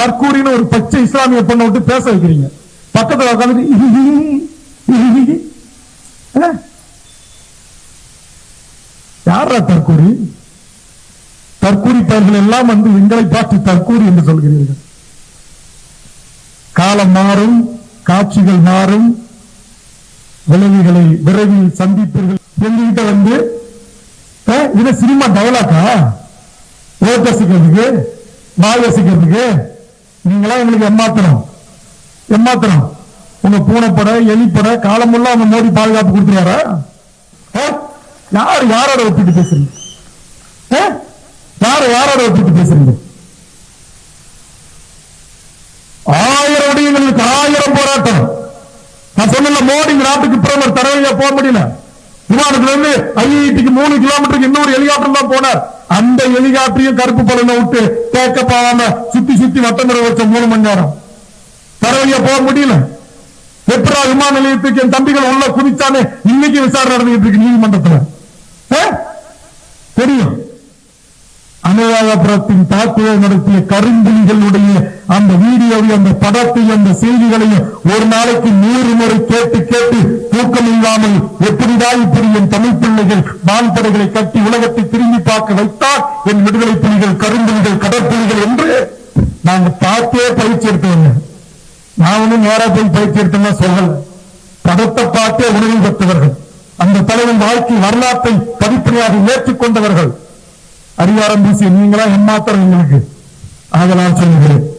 பர்கூரின்னு ஒரு பச்சை இஸ்லாமிய பொண்ணை விட்டு பேச வைக்கிறீங்க. பக்கத்துல உட்காந்துட்டு யாரா தற்கூரி தற்கூரி பெயர்கள் எல்லாம் வந்து எங்களை பார்த்து தற்கூரி என்று சொல்கிறீர்கள். காலம் மாறும் காட்சிகள் மாறும் விளைவுகளை விரைவில் சந்திப்பீர்கள். எங்ககிட்ட வந்து அஹ், இது சினிமா டயலாக்கா? ஓட்டசிக்கிறதுக்கு வாய் வசிக்கிறதுக்கு நீங்களாம் எங்களுக்கு எம்மாத்திரம் எம்மாத்திரம் உங்க பூனைப்பட எலிப்பட காலமெல்லாம் அவங்க மோடி பாதுகாப்பு கொடுத்துருவாரா யார் யாரோட ஒப்பிட்டு பேசுறீங்க? யார் யார யாரோட ஒப்பிட்டு பேசுறீங்க? ஆயிரம் விடயங்களுக்கு ஆயிரம் போராட்டம். நான் சொன்ன மோடி நாட்டுக்கு பிரதமர் தரவையா போக முடியல. விமானத்துல இருந்து ஐஐடிக்கு மூணு கிலோமீட்டருக்கு இன்னொரு ஹெலிகாப்டர் தான் போனார். அந்த ஹெலிகாப்டரையும் கருப்பு பலனை விட்டு தேக்க போகாம சுத்தி சுத்தி வட்டமுறை வச்ச மூணு மணி நேரம். தரவையா போக முடியல? எப்படா விமான நிலையத்துக்கு என் தம்பிகள் உள்ள குதிச்சானே இன்னைக்கு விசாரணை நடந்துகிட்டு இருக்கு நீதிமன்றத்தில். தெரியும். அனுராதபுரத்தின் தாக்குதல் நடத்திய கரும்புலிகளுடைய அந்த வீடியோவை அந்த படத்தையும் அந்த செய்திகளையும் ஒரு நாளைக்கு நூறு முறை கேட்டு கேட்டு தூக்கம் இல்லாமல் எப்படிதான் இப்படி என் தமிழ் பிள்ளைகள் வான்படைகளை கட்டி உலகத்தை திரும்பி பார்க்க வைத்தால் என் விடுதலை புலிகள் கரும்புலிகள் கடற்புலிகள் என்று நாங்க பார்த்தே பயிற்சி எடுத்தவங்க. நான் ஒன்னும் நேரா போய் பயிற்சி எடுத்தேன்னா சொல்லல. படத்தை பார்த்தே உணவு பெற்றவர்கள். அந்த தலைவன் வாழ்க்கை வரலாற்றை படிப்படியாக ஏற்றுக்கொண்டவர்கள். அதிகாரம் வீசிய நீங்களா எம்மாத்திரம் எங்களுக்கு? ஆதலால் சொல்லுகிறேன்.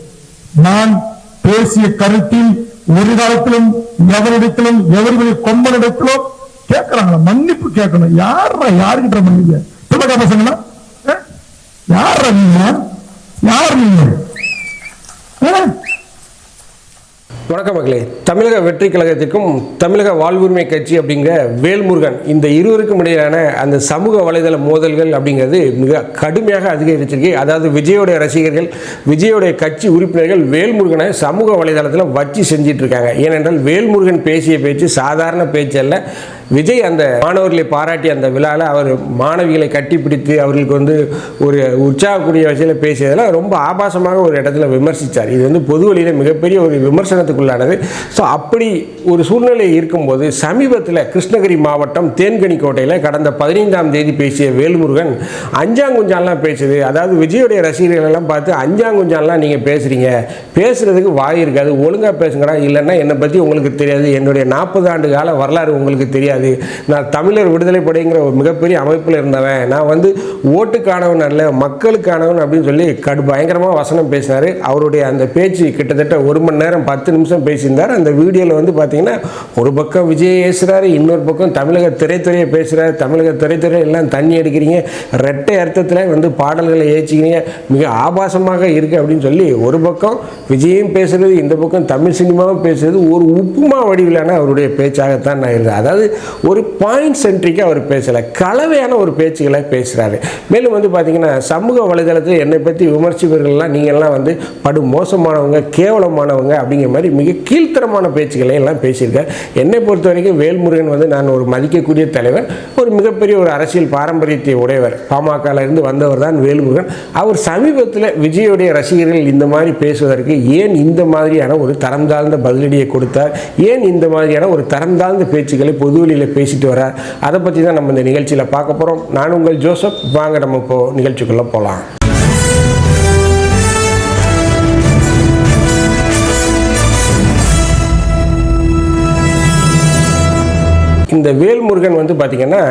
நான் பேசிய கருத்தில் ஒரு காலத்திலும் எவரிடத்திலும் எவருடைய கொம்பனிடத்திலும் கேட்கிறாங்களா? மன்னிப்பு கேட்கணும். யாரா யாருக்கிட்ட மன்னிக்க? பிள்ளைக்கா பசங்களா? அஹ்? யாரா நீங்க? யார் நீங்க? வணக்கம் மகளே. தமிழக வெற்றி கழகத்திற்கும் தமிழக வாழ்வுரிமை கட்சி அப்படிங்கிற வேல்முருகன் இந்த இருவருக்கும் இடையிலான அந்த சமூக வலைதள மோதல்கள் அப்படிங்கிறது மிக கடுமையாக அதிகரிச்சிருக்கு. அதாவது விஜயோடைய ரசிகர்கள் விஜயோடைய கட்சி உறுப்பினர்கள் வேல்முருகனை சமூக வலைதளத்தில் வச்சு செஞ்சிட்ருக்காங்க ஏனென்றால் வேல்முருகன் பேசிய பேச்சு சாதாரண பேச்சு அல்ல. விஜய் அந்த மாணவர்களை பாராட்டி அந்த விழாவில் அவர் மாணவிகளை கட்டிப்பிடித்து அவர்களுக்கு வந்து ஒரு உற்சாகக்கூடிய வகையில் பேசியதெல்லாம் ரொம்ப ஆபாசமாக ஒரு இடத்துல விமர்சித்தார் இது வந்து பொது வழியில் மிகப்பெரிய ஒரு விமர்சனத்துக்குள்ளானது. ஸோ அப்படி ஒரு சூழ்நிலை இருக்கும்போது சமீபத்தில் கிருஷ்ணகிரி மாவட்டம் தேன்கனிக்கோட்டையில் கடந்த பதினைந்தாம் தேதி பேசிய வேல்முருகன் அஞ்சாங்குஞ்சான்லாம் பேசுது. அதாவது விஜயுடைய ரசிகர்கள் எல்லாம் பார்த்து அஞ்சாங்குஞ்சான்லாம் நீங்கள் பேசுகிறீங்க பேசுகிறதுக்கு வாய் இருக்காது. ஒழுங்காக பேசுங்கடா. இல்லைன்னா என்னை பற்றி உங்களுக்கு தெரியாது. என்னுடைய நாற்பது ஆண்டு கால வரலாறு உங்களுக்கு தெரியாது. நான் தமிழர் விடுதலை படைங்கிற ஒரு மிகப்பெரிய அமைப்பில் இருந்தவன். நான் வந்து ஓட்டுக்கானவன் அல்ல மக்களுக்கானவன் அப்படின்னு சொல்லி கடு பயங்கரமாக வசனம் பேசினார். அவருடைய அந்த பேச்சு கிட்டத்தட்ட ஒரு மணி நேரம் பத்து நிமிஷம் பேசியிருந்தார். அந்த வீடியோவில் வந்து பார்த்தீங்கன்னா ஒரு பக்கம் விஜய் பேசுகிறாரு இன்னொரு பக்கம் தமிழக திரைத்துறையை பேசுகிறாரு தமிழக திரைத்துறை எல்லாம் தண்ணி அடிக்கிறீங்க. ரெட்டை அர்த்தத்தில் வந்து பாடல்களை ஏற்றிக்கிறீங்க மிக ஆபாசமாக இருக்குது அப்படின்னு சொல்லி ஒரு பக்கம் விஜயும் பேசுகிறது இந்த பக்கம் தமிழ் சினிமாவும் பேசுகிறது ஒரு உப்புமா வடிவிலான அவருடைய பேச்சாகத்தான் நான் இருந்தேன். அதாவது ஒரு பாயிண்ட் சென்ட்ரிக்காக அவர் பேசலை. கலவையான ஒரு பேச்சுகளை பேசுகிறாரு மேலும் வந்து பார்த்தீங்கன்னா சமூக வலைதளத்தில் என்னை பற்றி விமர்சிப்பவர்கள்லாம் நீங்கள்லாம் வந்து படு மோசமானவங்க கேவலமானவங்க அப்படிங்கிற மாதிரி மிக கீழ்த்தரமான பேச்சுக்களை எல்லாம் பேசியிருக்கார். என்னை பொறுத்த வரைக்கும் வேல்முருகன் வந்து நான் ஒரு மதிக்கக்கூடிய தலைவர். ஒரு மிகப்பெரிய ஒரு அரசியல் பாரம்பரியத்தை உடையவர். பாமகலேருந்து வந்தவர் தான் வேல்முருகன். அவர் சமீபத்தில் விஜயோடைய ரசிகர்கள் இந்த மாதிரி பேசுவதற்கு ஏன் இந்த மாதிரியான ஒரு தரம் தாழ்ந்த பதிலடியை கொடுத்தார்? ஏன் இந்த மாதிரியான ஒரு தரம் தாழ்ந்த பேச்சுக்களை பொதுவெளியில் பேசிட்டு வரார் அதை பற்றி தான் நம்ம இந்த நிகழ்ச்சியில் பார்க்க போகிறோம் நான் உங்கள் ஜோசப். வாங்க நம்ம இப்போ நிகழ்ச்சிக்குள்ளே போகலாம் இந்த வேல்முருகன் வந்து பார்த்திங்கன்னா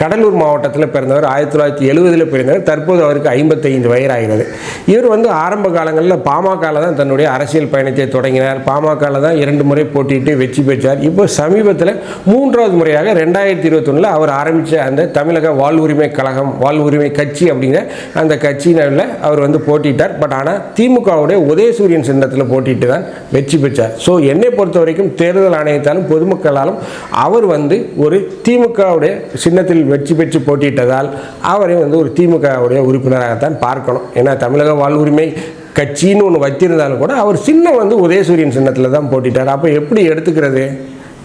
கடலூர் மாவட்டத்தில் பிறந்தவர் ஆயிரத்தி தொள்ளாயிரத்தி எழுபதில் பிறந்தவர். தற்போது அவருக்கு ஐம்பத்தைந்து வயதாகிறது. இவர் வந்து ஆரம்ப காலங்களில் பாமகவில் தான் தன்னுடைய அரசியல் பயணத்தை தொடங்கினார். பாமகவில் தான் இரண்டு முறை போட்டியிட்டு வெற்றி பெற்றார். இப்போ சமீபத்தில் மூன்றாவது முறையாக ரெண்டாயிரத்தி இருபத்தொன்னில் அவர் ஆரம்பித்த அந்த தமிழக வாழ்வுரிமை கழகம் வாழ்வுரிமை கட்சி அப்படிங்கிற அந்த கட்சியினரில் அவர் வந்து போட்டிட்டார் பட் ஆனால் திமுகவுடைய உதயசூரியன் சின்னத்தில் போட்டிட்டு தான் வெற்றி பெற்றார். ஸோ என்னை பொறுத்த வரைக்கும் தேர்தல் ஆணையத்தாலும் பொதுமக்களாலும் அவர் வந்து ஒரு திமுகவுடைய சின்ன தமிழகத்தில் வெற்றி பெற்று போட்டியிட்டதால் அவரை வந்து ஒரு திமுகவுடைய உறுப்பினராகத்தான் பார்க்கணும். ஏன்னா தமிழக வாழ்வுரிமை கட்சின்னு ஒன்று வச்சிருந்தாலும் கூட அவர் சின்னம் வந்து உதயசூரியன் சின்னத்தில் தான் போட்டிட்டார். அப்போ எப்படி எடுத்துக்கிறது?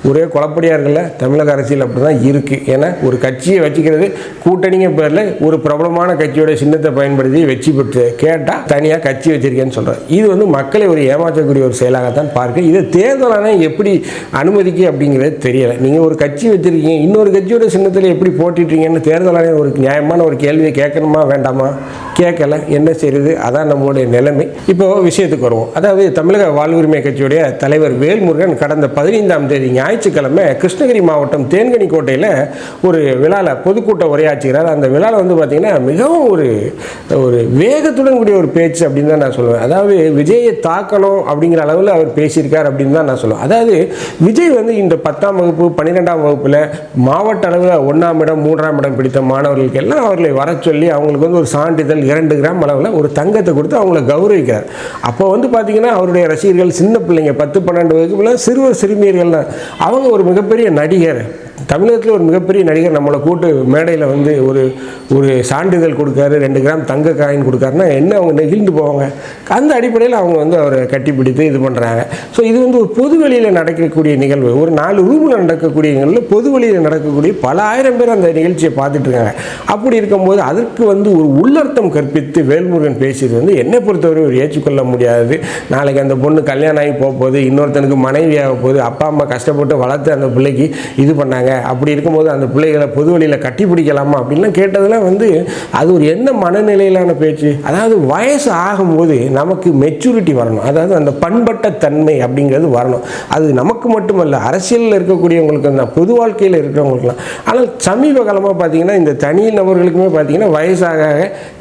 ஒரே குழப்படியாக இருக்குல்ல தமிழக அரசியல் அப்படி தான் இருக்குது ஏன்னா ஒரு கட்சியை வச்சுக்கிறது கூட்டணிங்க பேரில் ஒரு பிரபலமான கட்சியோட சின்னத்தை பயன்படுத்தி வெற்றி பெற்று கேட்டால் தனியாக கட்சி வச்சுருக்கேன்னு சொல்கிறேன் இது வந்து மக்களை ஒரு ஏமாற்றக்கூடிய ஒரு செயலாகத்தான் பார்க்க இது தேர்தல் எப்படி அனுமதிக்கு அப்படிங்கிறது தெரியலை. நீங்கள் ஒரு கட்சி வச்சுருக்கீங்க இன்னொரு கட்சியோட சின்னத்தில் எப்படி போட்டிட்டீங்கன்னு தேர்தல் ஆணையம் ஒரு நியாயமான ஒரு கேள்வியை கேட்கணுமா வேண்டாமா? கேட்கல. என்ன செய்யுது அதான் நம்மளுடைய நிலைமை. இப்போ விஷயத்துக்கு வருவோம். அதாவது தமிழக வாழ்வுரிமை கட்சியுடைய தலைவர் வேல்முருகன் கடந்த பதினைந்தாம் தேதி ஞாயிற்றுக்கிழமை கிருஷ்ணகிரி மாவட்டம் தேன்கனி கோட்டையில் ஒரு விழாவில் பொதுக்கூட்ட உரையாற்றுகிறார். அந்த விழாவில் வந்து பார்த்திங்கன்னா மிகவும் ஒரு ஒரு வேகத்துடன் கூடிய ஒரு பேச்சு அப்படின்னு தான் நான் சொல்லுவேன். அதாவது விஜயை தாக்கணும் அப்படிங்கிற அளவில் அவர் பேசியிருக்கார் அப்படின்னு தான் நான் சொல்லுவேன். அதாவது விஜய் வந்து இந்த பத்தாம் வகுப்பு பன்னிரெண்டாம் வகுப்பில் மாவட்ட அளவில் ஒன்றாம் இடம் மூன்றாம் இடம் பிடித்த மாணவர்களுக்கு எல்லாம் அவர்களை வர சொல்லி அவங்களுக்கு வந்து ஒரு சான்றிதழ் இரண்டு கிராம் அளவில் ஒரு தங்கத்தை கொடுத்து அவங்கள கௌரவிக்கிறார். அப்போ வந்து பார்த்தீங்கன்னா அவருடைய ரசிகர்கள் சின்ன பிள்ளைங்க பத்து பன்னெண்டு வகுப்புல சிறுவர் சிறுமியர்கள் அவங்க ஒரு மிகப்பெரிய நடிகர். தமிழகத்தில் ஒரு மிகப்பெரிய நடிகர் நம்மளை கூட்டு மேடையில் வந்து ஒரு ஒரு சான்றிதழ் கொடுக்காரு ரெண்டு கிராம் தங்க காயின் கொடுக்காருன்னா என்ன அவங்க நெகிழ்ந்து போவாங்க? அந்த அடிப்படையில் அவங்க வந்து அவரை கட்டிப்பிடித்து இது பண்ணுறாங்க ஸோ இது வந்து ஒரு பொது வெளியில் நடக்கக்கூடிய நிகழ்வு. ஒரு நாலு ரூமில் நடக்கக்கூடிய நிகழ்வு பொது வெளியில் நடக்கக்கூடிய பல ஆயிரம் பேர் அந்த நிகழ்ச்சியை பார்த்துட்டு இருக்காங்க. அப்படி இருக்கும்போது அதற்கு வந்து ஒரு உள்ளர்த்தம் கற்பித்து வேல்முருகன் பேசியது வந்து என்னை பொறுத்தவரை ஒரு ஏற்றுக்கொள்ள முடியாது. நாளைக்கு அந்த பொண்ணு கல்யாணம் ஆகி போக போகுது இன்னொருத்தனுக்கு மனைவியாக போகுது அப்பா அம்மா கஷ்டப்பட்டு வளர்த்து அந்த பிள்ளைக்கு இது பண்ணாங்க. அப்படி இருக்கும்போது அந்த பிள்ளைகளை பொது வழியில் கட்டி பிடிக்கலாமா அப்படின்லாம் கேட்டதெல்லாம் வந்து அது ஒரு என்ன மனநிலையிலான பேச்சு? அதாவது வயசு ஆகும்போது நமக்கு மெச்சூரிட்டி வரணும். அதாவது அந்த பண்பட்ட தன்மை அப்படிங்கிறது வரணும். அது நமக்கு மட்டுமல்ல அரசியலில் இருக்கக்கூடியவங்களுக்கு தான் பொது வாழ்க்கையில் இருக்கிறவங்களுக்குலாம் ஆனால் சமீப காலமாக பார்த்தீங்கன்னா இந்த தனி நபர்களுக்குமே பார்த்தீங்கன்னா வயசாக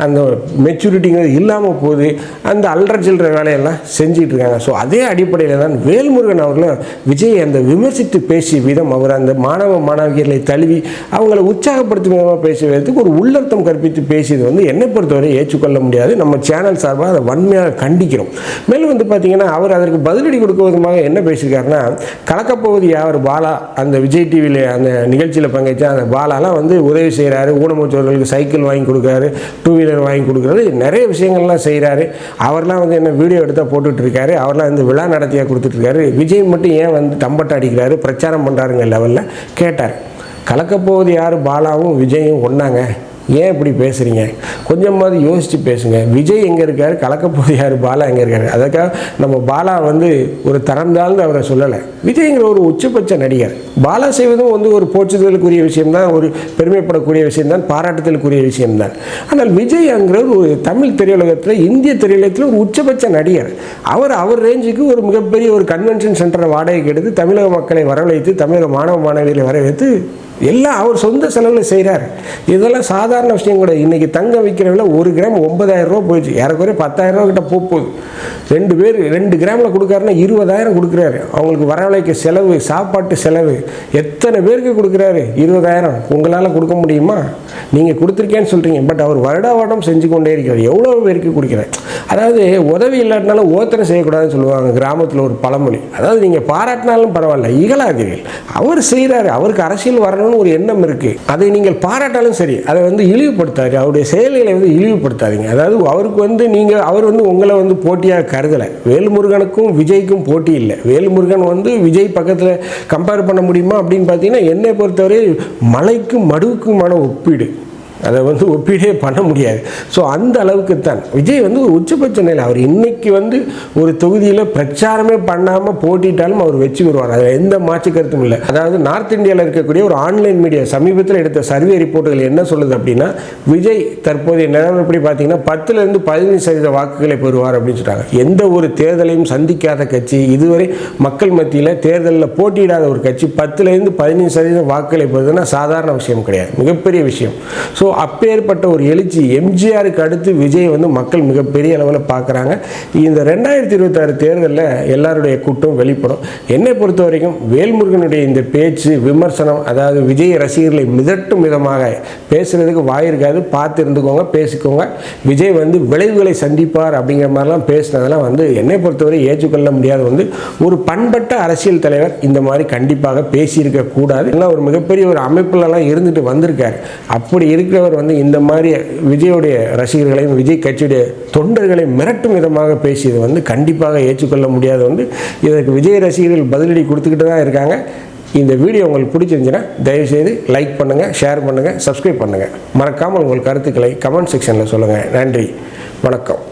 அந்த மெச்சூரிட்டிங்கிறது இல்லாமல் போகுது அந்த அல்ற சில்லற வேலையெல்லாம் செஞ்சிட்டு இருக்காங்க. ஸோ அதே அடிப்படையில் தான் வேல்முருகன் அவர்களும் விஜய் அந்த விமர்சித்து பேசிய விதம் அவர் அந்த மாணவ மாணவியர்களை தழுவி அவங்களை உற்சாகப்படுத்தும் விதமாக பேசுவதற்கு ஒரு உள்ளர்த்தம் கற்பித்து பேசியது வந்து என்னை பொறுத்தவரை ஏற்றுக்கொள்ள முடியாது. நம்ம சேனல் சார்பாக அதை வன்மையாக கண்டிக்கிறோம். மேலும் வந்து பார்த்தீங்கன்னா அவர் அதற்கு பதிலடி கொடுக்க விதமாக என்ன பேசியிருக்காருன்னா கலக்கப்போவது யார்? பாலா. அந்த விஜய் டிவியில் அந்த நிகழ்ச்சியில் பங்கேற்ற அந்த பாலாலாம் வந்து உதவி செய்கிறாரு. ஊனமுற்றவர்களுக்கு சைக்கிள் வாங்கி கொடுக்குறாரு. டூ வீலர் வாங்கி கொடுக்குறாரு. நிறைய விஷயங்கள்லாம் செய்கிறாரு. அவர்லாம் வந்து என்ன வீடியோ எடுத்தால் போட்டுட்டு இருக்காரு அவர்லாம் வந்து விழா நடத்தியாக கொடுத்துட்ருக்காரு. விஜய் மட்டும் ஏன் வந்து தம்பட்டை அடிக்கிறாரு? பிரச்சாரம் பண்ணுறாருங்க லெவலில் கேட்டார். கலக்கப்போவது யார்? பாலாவும் விஜயும் ஒன்றாங்க ஏன் இப்படி பேசுகிறீங்க கொஞ்சமாவது யோசித்து பேசுங்க. விஜய் எங்கே இருக்கார்? கலக்கப்போது யார்? பாலா எங்கே இருக்காரு? அதுக்காக நம்ம பாலா வந்து ஒரு தரம் தாழ்ந்து அவரை சொல்லலை. விஜய்ங்கிற ஒரு உச்சபட்ச நடிகர். பாலா செய்வதும் வந்து ஒரு போற்றுதலுக்குரிய விஷயம்தான் ஒரு பெருமைப்படக்கூடிய விஷயம்தான் பாராட்டுதலுக்குரிய விஷயம்தான். ஆனால் விஜய் அங்கிறவர் ஒரு தமிழ் திரையுலகத்தில் இந்திய திரையுலகத்தில் ஒரு உச்சபட்ச நடிகர். அவர் அவர் ரேஞ்சுக்கு ஒரு மிகப்பெரிய ஒரு கன்வென்ஷன் சென்டரை வாடகைக்கு எடுத்து தமிழக மக்களை வரவழைத்து தமிழக மாணவ மாணவிகளை வரவைத்து எல்லாம் அவர் சொந்த செலவில் செய்கிறார் இதெல்லாம் சாதாரண விஷயம் கூட. இன்றைக்கி தங்கம் விற்கிற விலை ஒரு கிராம் ஒன்பதாயிரம் ரூபா போயிடுச்சு. ஏறக்குறைய பத்தாயிரம் கிட்ட போக போகுது. ரெண்டு பேர் ரெண்டு கிராமில் கொடுக்காருன்னா இருபதாயிரம் கொடுக்குறாரு. அவங்களுக்கு வரவழைக்க செலவு சாப்பாட்டு செலவு எத்தனை பேருக்கு கொடுக்குறாரு? இருபதாயிரம். உங்களால் கொடுக்க முடியுமா? நீங்கள் கொடுத்துருக்கேன்னு சொல்கிறீங்க பட் அவர் வருடா வருடம் செஞ்சு கொண்டே இருக்கிறார். எவ்வளோ பேருக்கு கொடுக்குறாரு? அதாவது உதவி இல்லாட்டினாலும் ஓத்தனை செய்யக்கூடாதுன்னு சொல்லுவாங்க கிராமத்தில் ஒரு பழமொழி. அதாவது நீங்கள் பாராட்டினாலும் பரவாயில்ல இகழாதீர்கள். அவர் செய்கிறாரு அவருக்கு அரசியல் வரணும் பண்ணணும்னு ஒரு எண்ணம் இருக்குது அதை நீங்கள் பாராட்டாலும் சரி அதை வந்து இழிவுபடுத்தாது அவருடைய செயல்களை வந்து இழிவுபடுத்தாதீங்க. அதாவது அவருக்கு வந்து நீங்கள் அவர் வந்து உங்களை வந்து போட்டியாக கருதலை. வேல்முருகனுக்கும் விஜய்க்கும் போட்டி இல்லை. வேல்முருகன் வந்து விஜய் பக்கத்தில் கம்பேர் பண்ண முடியுமா அப்படின்னு பார்த்தீங்கன்னா என்னை பொறுத்தவரை மலைக்கும் மடுவுக்குமான ஒப்பீடு. அதை வந்து ஒப்பீடே பண்ண முடியாது. ஸோ அந்த அளவுக்கு தான் விஜய் வந்து ஒரு உச்சபட்ச நிலை அவர் இன்னைக்கு வந்து ஒரு தொகுதியில் பிரச்சாரமே பண்ணாமல் போட்டிட்டாலும் அவர் வச்சு வருவார் அதில் எந்த மாற்று கருத்தும் இல்லை. அதாவது நார்த் இந்தியாவில் இருக்கக்கூடிய ஒரு ஆன்லைன் மீடியா சமீபத்தில் எடுத்த சர்வே ரிப்போர்ட்டுகள் என்ன சொல்லுது அப்படின்னா விஜய் தற்போதைய நிலவரப்படி பார்த்தீங்கன்னா பத்துலேருந்து பதினஞ்சு சதவீத வாக்குகளை பெறுவார் அப்படின்னு சொல்கிறாங்க எந்த ஒரு தேர்தலையும் சந்திக்காத கட்சி இதுவரை மக்கள் மத்தியில் தேர்தலில் போட்டியிடாத ஒரு கட்சி பத்துலேருந்து பதினஞ்சு சதவீதம் வாக்குகளை பெறுதுன்னா சாதாரண விஷயம் கிடையாது. மிகப்பெரிய விஷயம். ஸோ அப்பேற்பட்ட ஒரு எழுச்சி எம்ஜிஆருக்கு அடுத்து விஜய் வந்து மக்கள் மிகப்பெரிய அளவில் பார்க்குறாங்க இந்த ரெண்டாயிரத்தி இருபத்தாறு தேர்தலில் எல்லாருடைய கூட்டம் வெளிப்படும். என்னை பொறுத்த வரைக்கும் வேல்முருகனுடைய இந்த பேச்சு விமர்சனம் அதாவது விஜய் ரசிகர்களை மிதட்டும் விதமாக பேசுறதுக்கு வாய் இருக்காது. பார்த்து இருந்துக்கோங்க பேசிக்கோங்க. விஜய் வந்து விளைவுகளை சந்திப்பார் அப்படிங்கிற மாதிரிலாம் பேசினதெல்லாம் வந்து என்னை பொறுத்தவரை ஏற்றுக்கொள்ள முடியாத. வந்து ஒரு பண்பட்ட அரசியல் தலைவர் இந்த மாதிரி கண்டிப்பாக பேசியிருக்க கூடாது. இல்லை ஒரு மிகப்பெரிய ஒரு அமைப்புலலாம் இருந்துட்டு வந்திருக்காரு. அப்படி அவர் வந்து இந்த மாதிரி விஜயோடைய ரசிகர்களையும் விஜய் கட்சியுடைய தொண்டர்களை மிரட்டும் விதமாக பேசியது வந்து கண்டிப்பாக ஏற்றுக்கொள்ள முடியாது வந்து. இதற்கு விஜய் ரசிகர்கள் பதிலடி கொடுத்துக்கிட்டு தான் இருக்காங்க. இந்த வீடியோ உங்களுக்கு பிடிச்சிருந்துச்சுன்னா தயவுசெய்து லைக் பண்ணுங்கள் ஷேர் பண்ணுங்கள் சப்ஸ்கிரைப் பண்ணுங்கள் மறக்காமல் உங்கள் கருத்துக்களை கமெண்ட் செக்ஷனில் சொல்லுங்கள் நன்றி. வணக்கம்.